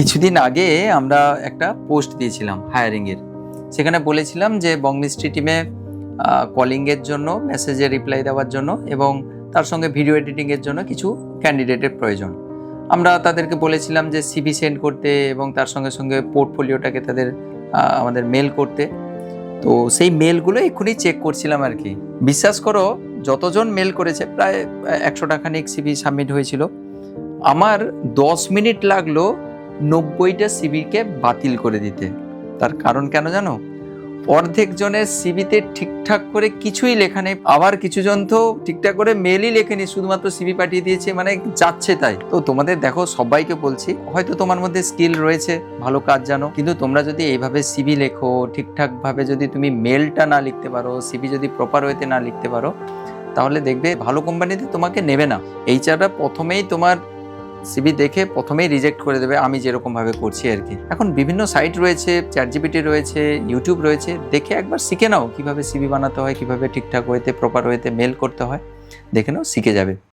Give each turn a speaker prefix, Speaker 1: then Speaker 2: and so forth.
Speaker 1: কিছুদিন আগে আমরা একটা পোস্ট দিয়েছিলাম হায়ারিংয়ের। সেখানে বলেছিলাম যে বংমিস্ট্রি টিমে কলিংয়ের জন্য, মেসেজে রিপ্লাই দেওয়ার জন্য এবং তার সঙ্গে ভিডিও এডিটিংয়ের জন্য কিছু ক্যান্ডিডেটের প্রয়োজন। আমরা তাদেরকে বলেছিলাম যে সিভি সেন্ড করতে এবং তার সঙ্গে সঙ্গে পোর্টফোলিওটাকে তাদের আমাদের মেল করতে। তো সেই মেলগুলো এক্ষুনি চেক করছিলাম আর কি। বিশ্বাস করো, যতজন মেল করেছে প্রায় একশো টাকানিক সিভি সাবমিট হয়েছিল। আমার দশ মিনিট লাগল নব্বইটা সিবিকে বাতিল করে দিতে। তার কারণ কেন জানো? অর্ধেক জনের সিবিতে ঠিকঠাক করে কিছুই লেখা নেই। আবার কিছু জন তো ঠিকঠাক করে মেলই লেখেনি, শুধুমাত্র সিবি পাঠিয়ে দিয়েছে মানে যাচ্ছে তাই। তো তোমাদের দেখো, সবাইকে বলছি, হয়তো তোমার মধ্যে স্কিল রয়েছে, ভালো কাজ জানো, কিন্তু তোমরা যদি এইভাবে সিবি লেখো ঠিকঠাক ভাবে যদি তুমি মেলটা না লিখতে পারো সিবি যদি প্রপার ওয়েতে না লিখতে পারো, তাহলে দেখবে ভালো কোম্পানিতে তোমাকে নেবে না। এইচআররা প্রথমেই তোমার সিবি দেখে প্রথমেই রিজেক্ট করে দেবে, আমি যেরকমভাবে করছি আর কি। এখন বিভিন্ন সাইট রয়েছে চ্যাট জিপিটি রয়েছে ইউটিউব রয়েছে, দেখে একবার শিখে নাও কীভাবে সিবি বানাতে হয়, কীভাবে ঠিকঠাক হইতে প্রপার হইতে মেল করতে হয়। দেখে নাও, শিখে যাবে।